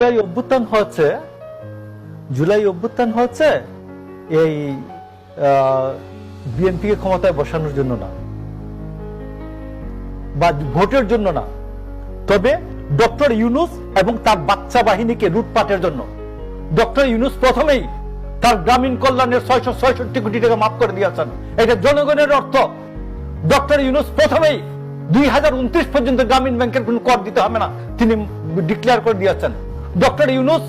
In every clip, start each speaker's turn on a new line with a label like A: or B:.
A: জুলাই অভ্যুত্থান হচ্ছে, জুলাই অভ্যুত্থান হচ্ছে এই বিএনপিকে ক্ষমতায় বসানোর জন্য না, বা ভোটের জন্য না। তবে ডক্টর ইউনুস এবং তার বাচ্চা বাহিনীকে লুটপাটের জন্য, ডক্টর ইউনুস প্রথমেই তার গ্রামীণ কল্যাণের ছয়শো ছয়ষট্টি কোটি টাকা মাফ করে দিয়েছেন। এটা জনগণের অর্থ। ডক্টর ইউনুস প্রথমেই দুই হাজার উনত্রিশ পর্যন্ত গ্রামীণ ব্যাংকের কোন কর দিতে হবে না, তিনি ডিক্লেয়ার করে দিয়েছেন। ডক্টর ইউনুস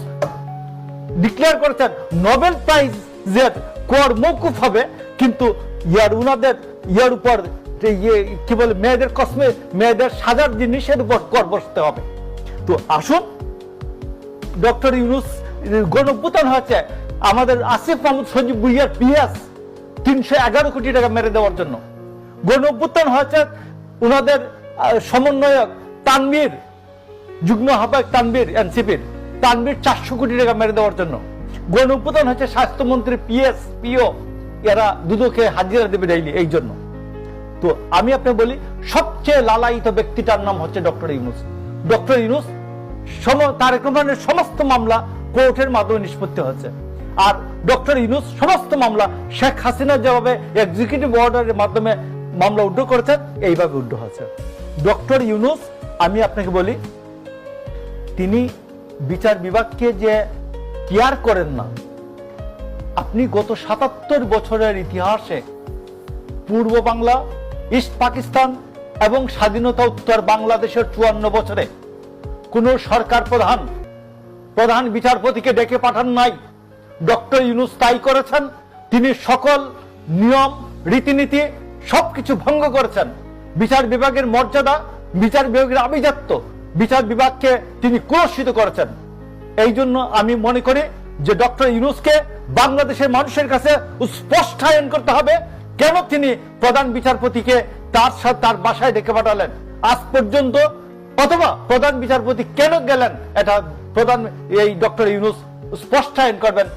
A: ডিক্লেয়ার করেছেন নোবেল প্রাইজ যে কর মৌকুফ হবে, কিন্তু ইয়ার উনাদের, ইয়ার উপর ইয়ে কি বলে, মেয়েদের কসমে, মেয়েদের সাজার জিনিসের উপর কর বসতে হবে। তো আসুন, ডক্টর ইউনুস গণপুতন হয়েছে, আমাদের আসিফ মাহমুদ সজীব ভুইয়ার পিএস তিনশো এগারো কোটি টাকা মেরে দেওয়ার জন্য। গণপুতন হয়েছে ওনাদের সমন্বয়ক তানবীর যুগ্ম আহ্বায়ক তানভীর, এনসিপির। তানভীর চারশো কোটি টাকা মেরে দেওয়ার জন্য। গণপ্রধান হচ্ছে স্বাস্থ্যমন্ত্রী পিএস পিও এরা দুদকে হাজিরা দেবে ডেইলি এই জন্য। তো আমি আপনি বলি, সবচেয়ে লালায়িত ব্যক্তিটার নাম হচ্ছে ডক্টর ইউনুস। ডক্টর ইউনুস তারেক রহমানের সমস্ত মামলা কোর্টের মাধ্যমে নিষ্পত্তি হচ্ছে আর ডক্টর ইউনুস সমস্ত মামলা শেখ হাসিনা যেভাবে এক্সিকিউটিভ অর্ডারের মাধ্যমে মামলা উড্ড করেছেন এইভাবে উড্ড হচ্ছে ডক্টর ইউনুস, আমি আপনাকে বলি, তিনি বিচার বিভাগকে যে কেয়ার করেন না, আপনি গত সাতাত্তর বছরের ইতিহাসে পূর্ব বাংলা, ইস্ট পাকিস্তান এবং স্বাধীনতা উত্তর বাংলাদেশের চুয়ান্ন বছরে কোন সরকার প্রধান প্রধান বিচারপতিকে ডেকে পাঠান নাই। ডক্টর ইউনুস তাই করেছেন, তিনি সকল নিয়ম, রীতিনীতি সবকিছু ভঙ্গ করেছেন। বিচার বিভাগের মর্যাদা, বিচার বিভাগের আভিজাত্য বিচার বিভাগকে তিনি কুরস্কৃত করেছেন। এই জন্য আমি মনে করি যে ডক্টর ইউনুসকে বাংলাদেশের মানুষের কাছে স্পষ্টায়ন করতে হবে কেন তিনি প্রধান বিচারপতিকে তার সাথে তার বাসায় ডেকে পাঠালেন। আজ পর্যন্ত অথবা প্রধান বিচারপতি কেন গেলেন, এটা প্রধান এই ডক্টর ইউনুস স্পষ্টায়ন করবেন।